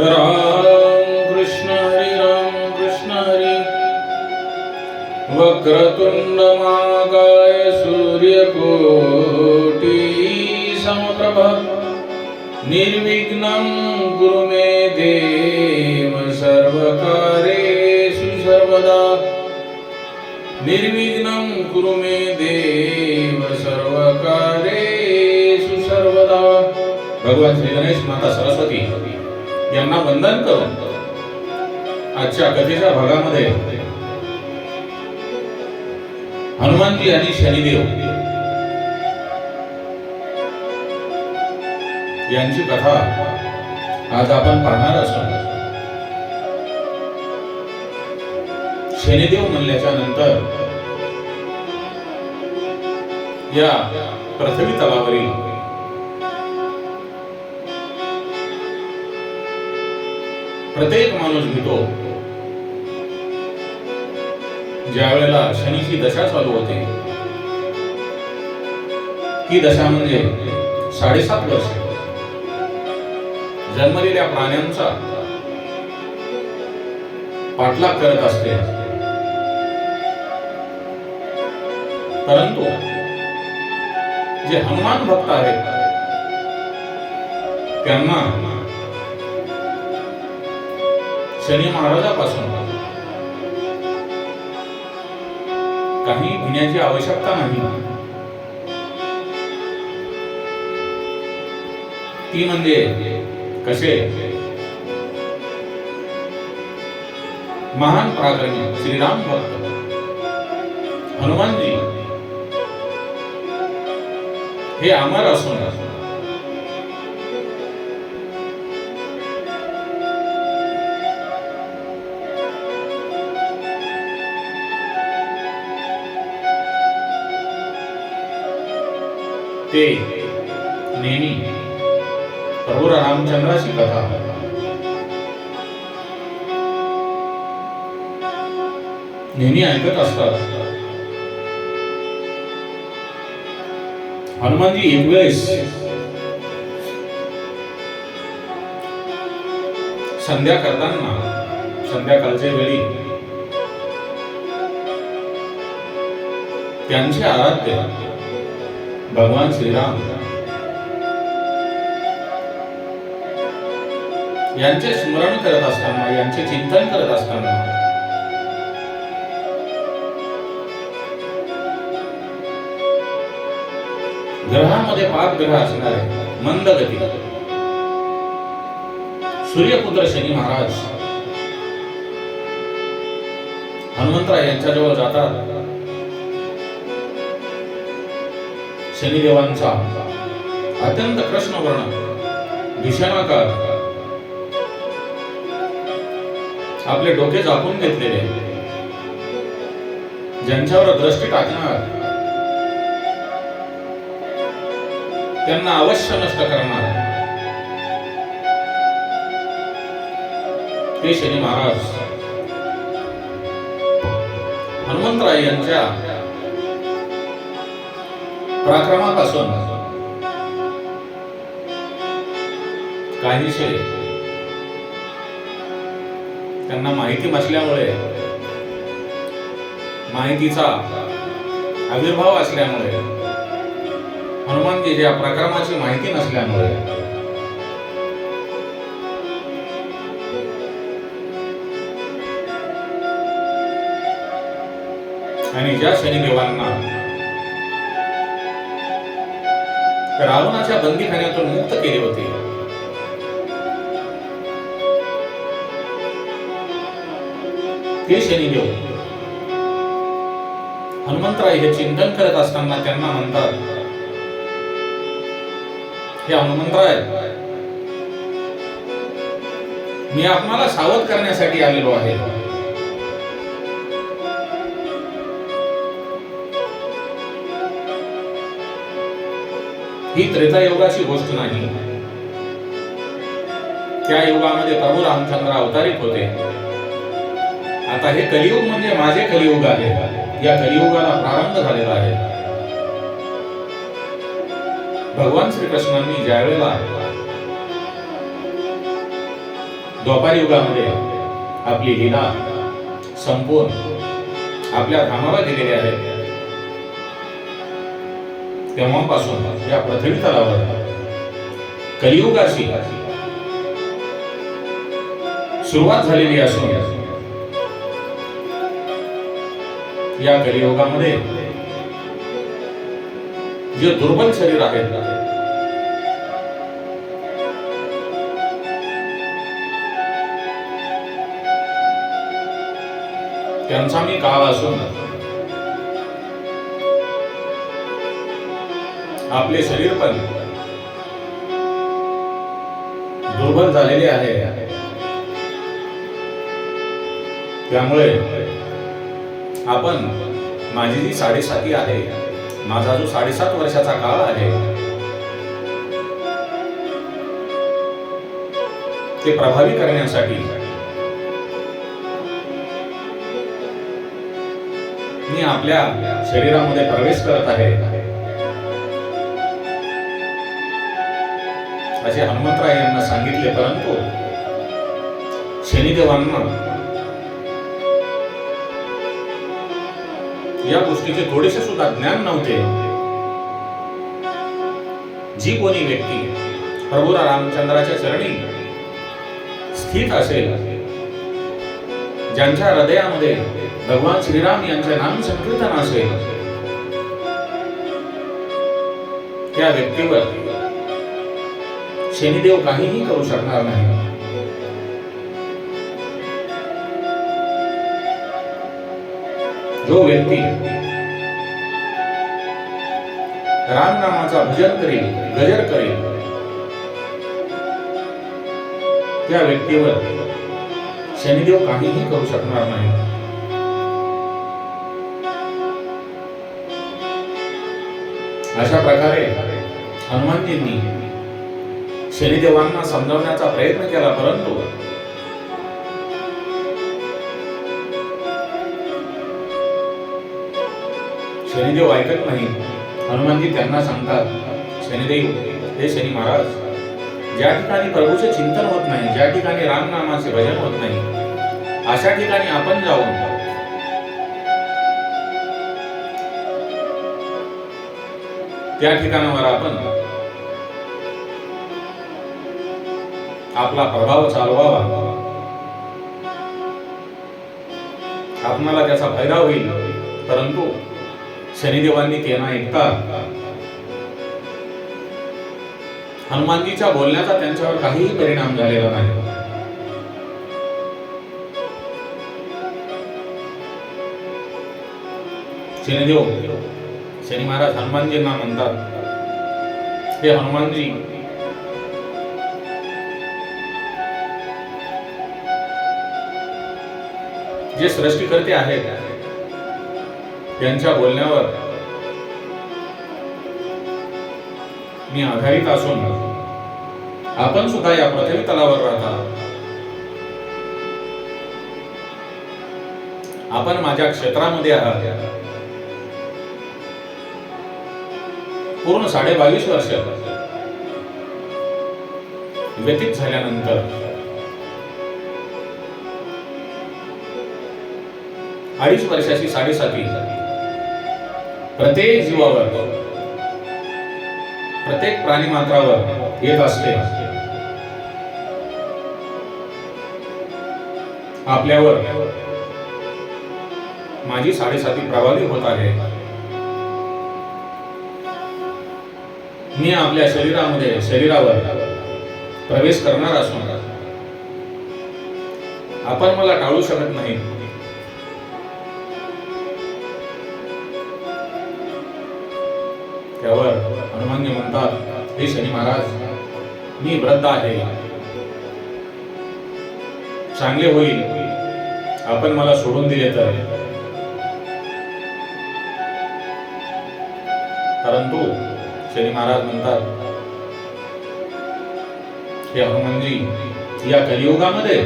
राम कृष्ण हरी राम कृष्ण हरी। वक्रतुंड महाकाय सूर्यकोटि समप्रभ। निर्विघ्नं गुरु मे देव सर्वकारेषु सर्वदा। निर्विघ्नं कुरु मे देव सर्वकारेषु सर्वदा। भगवान श्री गणेश माता सरस्वती। यांना वंदन करून आजच्या कथेच्या भागामध्ये हनुमानजी आणि शनिदेव यांची कथा आज आपण पाहणार असतो. शनिदेव म्हणल्याच्या नंतर या पृथ्वी तलावरील प्रत्येक माणूस घेतो ज्या वेळेला शनीची दशा चालू होते ही दशा म्हणजे साडेसात वर्ष. जन्मलेल्या प्राण्यांचा पाठलाग करत असते. परंतु जे हनुमान भक्त आहेत त्यांना शनी महाराजापासून. काही घेण्याची आवश्यकता नाही. ती म्हणजे कसे? महान पराक्रमी श्रीराम भक्त. हनुमानजी. हे अमर असून ते नेहमी प्रभू रामचंद्राची कथा. नेहमी ऐकत असतात. हनुमानजी एक संध्या करताना संध्याकाळच्या वेळी त्यांचे आराध्य भगवान श्रीराम यांचे स्मरण करत असताना यांचे चिंतन करत असताना ग्रहामध्ये पाच ग्रह असणारे मंद गती सूर्यपुत्र शनी महाराज हनुमंतराय यांच्याजवळ जातात. शनिदेवांचा अत्यंत प्रश्न वर्ण भीषणाकार आपले डोके झाकून घेतलेले. ज्यांच्यावर दृष्टी टाकणार. त्यांना अवश्य नष्ट करणार. ते शनी महाराज. हनुमंतराय यांच्या पराक्रमापासून. काहीशे त्यांना माहिती नसल्यामुळे माहितीचा आविर्भाव असल्यामुळे हनुमानजी या प्रक्रमाची माहिती नसल्यामुळे आणि ज्या शनिदेवांना रावणाच्या बंदीखान्यातून मुक्त केले होते. ते शनिदेव हनुमंतराय हे चिंतन करत असताना त्यांना म्हणतात हे हनुमंतराय मी आपणाला सावध करण्यासाठी आलेलो आहे. ही त्रेतायुगाची गोष्ट नाही. त्या युगामध्ये प्रभू रामचंद्र अवतारित होते. आता हे कलियुग म्हणजे माझे कलियुग आहे. या कलियुगाला प्रारंभ झालेला आहे. भगवान श्रीकृष्णांनी ज्या वेळेला द्वापार युगामध्ये आपली लीला संपून आपल्या धामाला दिलेली आहेत तेव्हापासून या पृथ्वी तलावर कलियुगाशी सुरुवात झालेली असून या कलियुगामध्ये जे दुर्बल शरीर आहेत त्यांचा मी काळ असून आपले शरीर पण दुर्बल झालेले आहे. त्यामुळे आपण माझी जी साडेसाती आहे माझा जो साडेसात वर्षाचा काळ आहे ते प्रभावी करण्यासाठी मी आपल्या शरीरामध्ये प्रवेश करत आहे. असे हनुमंतराय यांना सांगितले परंतु शनिदेवांना या गोष्टीचे थोडेसे सुद्धा ज्ञान नव्हते. जी कोणी व्यक्ती प्रभू रामचंद्राच्या चरणी स्थित असेल ज्यांच्या हृदयामध्ये भगवान श्रीराम यांचे नाम संकीर्तन असेल त्या व्यक्तीवर शनिदेव काहीही करू शकणार नाही. जो व्यक्ती राम नामाचा भजन करेल गजर करेल त्या व्यक्तीवर शनिदेव काहीही करू शकणार नाही. अशा प्रकारे हनुमानजींनी शनिदेवांना समजावण्याचा प्रयत्न केला परंतु शनिदेव ऐकत नाही. हनुमानजी त्यांना सांगतात शनिदेव हे शनी महाराज ज्या ठिकाणी प्रभूचे चिंतन होत नाही ज्या ठिकाणी रामनामाचे भजन होत नाही अशा ठिकाणी आपण जाऊन त्या ठिकाणावर आपण आपला प्रभाव चालवावा. आपणाला त्याचा फायदा होईल. परंतु शनिदेवांनी ते ना ऐकता हनुमानजीच्या बोलण्याचा त्यांच्यावर काहीही परिणाम झालेला नाही. शनिदेव शनी महाराज हनुमानजींना म्हणतात हे हनुमानजी जे सृष्टीकर्ते आहेत त्यांच्या बोलण्यावर मी आधारित असून आपण सुद्धा या पृथ्वी तलावर राहता. आपण माझ्या क्षेत्रामध्ये आहात. पूर्ण साडे बावीस वर्ष व्यतीत झाल्यानंतर अडीच वर्षाची साडेसाती प्रत्येक जीवावर प्रत्येक प्राणी मात्रावर येत असते. आपल्यावर माझी साडेसाती प्रभावी होत आहे. मी आपल्या शरीरामध्ये शरीरावर प्रवेश करणार असून आपण मला टाळू शकत नाही. त्यावर हनुमानजी म्हणतात हे शनी महाराज मी वृद्ध आहे. चांगले होईल. आपण मला सोडून दिले तर. परंतु शनी महाराज म्हणतात हे हनुमानजी या कलियुगामध्ये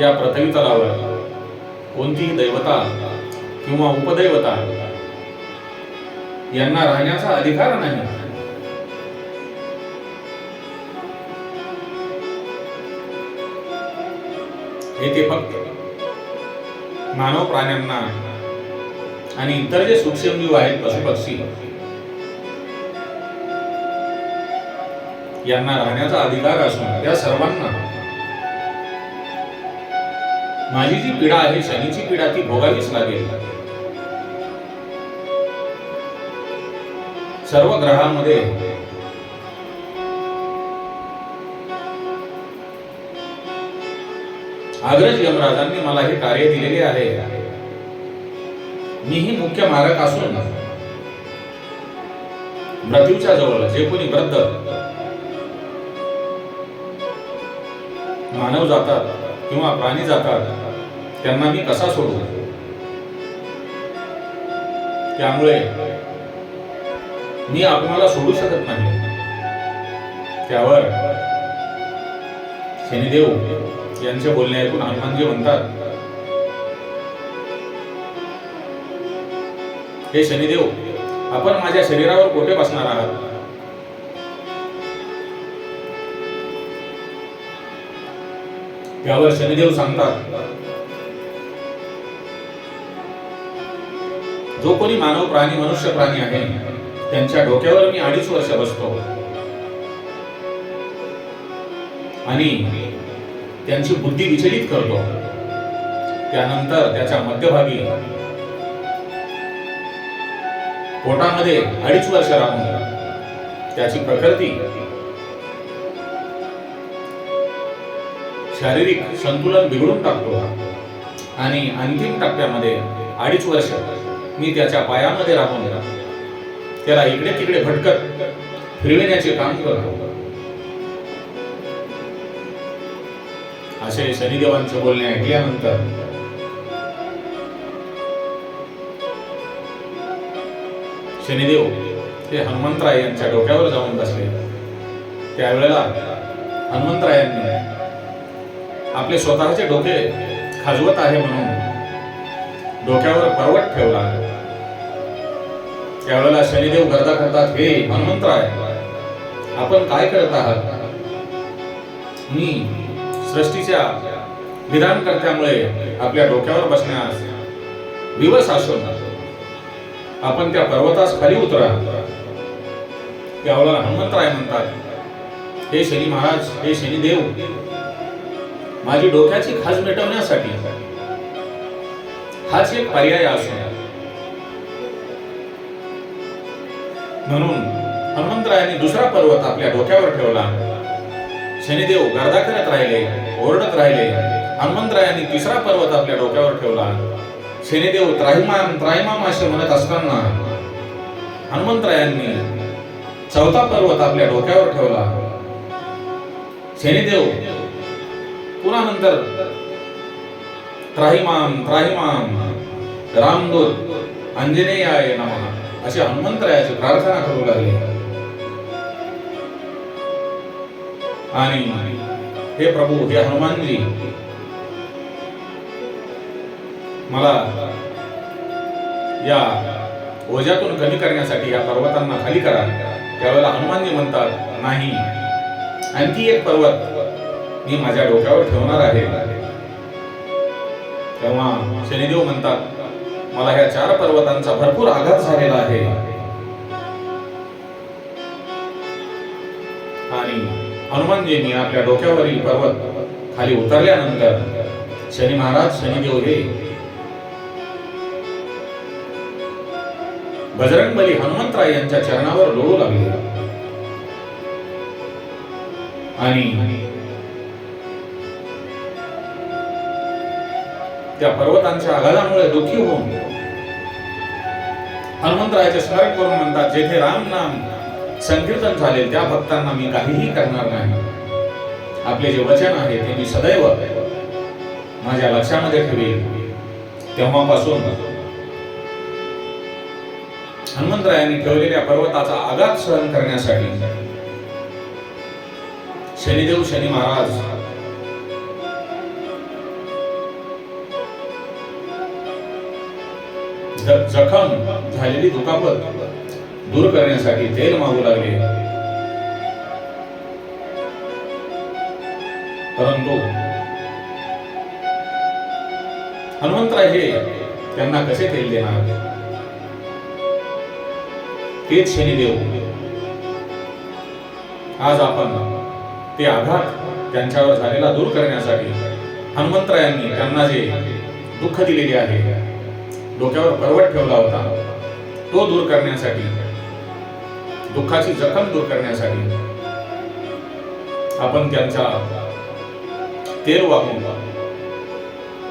या पृथ्वी तलावर कोणतीही दैवता किंवा उपदैवता यांना राहण्याचा अधिकार नाही. हे ते फक्त मानव प्राण्यांना आणि इतर जे सूक्ष्मजीव आहेत पशुपक्षी यांना राहण्याचा अधिकार असून त्या सर्वांना माझी जी पीडा आहे शनीची पीडा ती भोगावीच लागेल. सर्व ग्रहांमध्ये आग्रज यमराजांनी मला हे कार्य दिलेले आहे. मीही मुख्य मारक असून मृत्यूच्या जवळ जे कोणी वृद्ध मानव जातात किंवा प्राणी जातात त्यांना मी कसा सोडू? त्यामुळे मी आपणाला सोडू शकत नाही. त्यावर शनिदेव यांचे बोलणे ऐकून हनुमानजी म्हणतात हे शनिदेव आपण माझ्या शरीरावर कोठे बसणार आहात? त्यावर शनिदेव सांगतात जो कोणी मानव प्राणी मनुष्य प्राणी आहे त्यांच्या डोक्यावर मी अडीच वर्ष बसतो. आणि त्यांची बुद्धी विचलित करतो. त्यानंतर त्याच्या मध्यभागी पोटामध्ये अडीच वर्ष राहून त्याची प्रकृती शारीरिक संतुलन बिघडून टाकतो. आणि अंतिम टप्प्यामध्ये अडीच वर्ष मी त्याच्या पायामध्ये राहून त्याला इकडे तिकडे भटकत फिरविण्याचे काम करतो असे शनिदेवांचे बोलणे ऐकल्यानंतर शनिदेव हे हनुमंतराय यांच्या डोक्यावर जाऊन बसले. त्यावेळेला हनुमंतरायांनी आपले स्वतःचे डोके खाजवत आहे म्हणून डोक्यावर पर्वत ठेवला. त्यावेळेला शनिदेव गर्दा करतात हे हनुमंत आहे आपण काय करत आहात? मी सृष्टीच्या विधानकर्त्यामुळे आपल्या डोक्यावर बसण्यास दिवस असो आपण त्या पर्वतास खाली उतरा. त्यावेळेला हनुमंतराय म्हणतात हे शनी महाराज हे शनिदेव माझी डोक्याची खाज मिटवण्यासाठी हाच एक पर्याय असून म्हणून हनुमंतरायांनी दुसरा पर्वत आपल्या डोक्यावर ठेवला. शनिदेव गर्दा करत राहिले ओरडत राहिले. हनुमंतरायांनी तिसरा पर्वत आपल्या डोक्यावर ठेवला. शनिदेव त्राहिमान त्राहिमाम असे म्हणत असताना हनुमंतरायांनी चौथा पर्वत आपल्या डोक्यावर ठेवला. शनिदेव पुन्हा नंतर त्राहिमाम त्राहिमाम रामदूत अंजनेयाय नमः. अशी हनुमंतरायाची प्रार्थना करू लागले. आणि हे प्रभू हे हनुमानजी मला या ओझ्यातून कमी करण्यासाठी या पर्वतांना खाली करा. त्यावेळेला हनुमानजी म्हणतात नाही आणखी एक पर्वत मी माझ्या डोक्यावर ठेवणार आहे. तेव्हा शनिदेव म्हणतात मला ह्या चार पर्वतांचा भरपूर आघात झालेला आहे. आणि हनुमानजींनी आपल्या डोक्यावरील पर्वत खाली उतरल्यानंतर शनी महाराज शनिदेव हे बजरंगबली हनुमंतराय यांच्या चरणावर लोळू लागले. आणि त्या पर्वतांच्या आघातामुळे दुःखी होऊन हनुमंतरायाचे स्मरण करून म्हणतात जेथे राम नाम संकीर्तन झाले त्या भक्तांना मी काहीही करणार नाही. आपले जे वचन आहे ते मी सदैव माझ्या लक्षामध्ये ठेवेल. तेव्हापासून हनुमंतरायांनी ठेवलेल्या पर्वताचा आघात सहन करण्यासाठी शनिदेव शनी महाराज जखम झालेली दुखापत दूर करण्यासाठी तेल मागू लागले. परंतु हनुमंतराय हे त्यांना कसे तेल देणार? तेच शनिदेव आज आपण ते आघात त्यांच्यावर झालेला दूर करण्यासाठी हनुमंतरायांनी त्यांना जे दुःख दिलेले आहे डोक्यावर पर्वत ठेवला होता. तो दूर करण्यासाठी दुःखाची जखम दूर करण्यासाठी आपण त्यांचा तेल वागून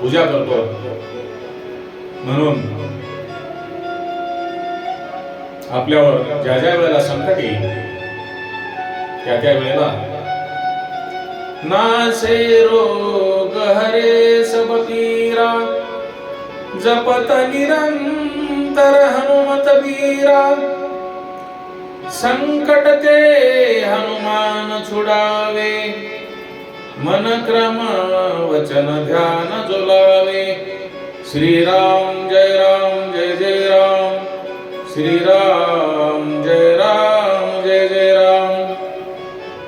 पूजा करतो. म्हणून आपल्यावर ज्या ज्या वेळेला संकट येईल त्या त्या वेळेला नासे रोग हरे सब जपत निरंतर हनुमत वीरा संकट ते हनुमान छुडावे मन क्रम वचन ध्यान जुलावे। श्रीराम जय राम जय जय राम। श्रीराम जय राम जय जय राम।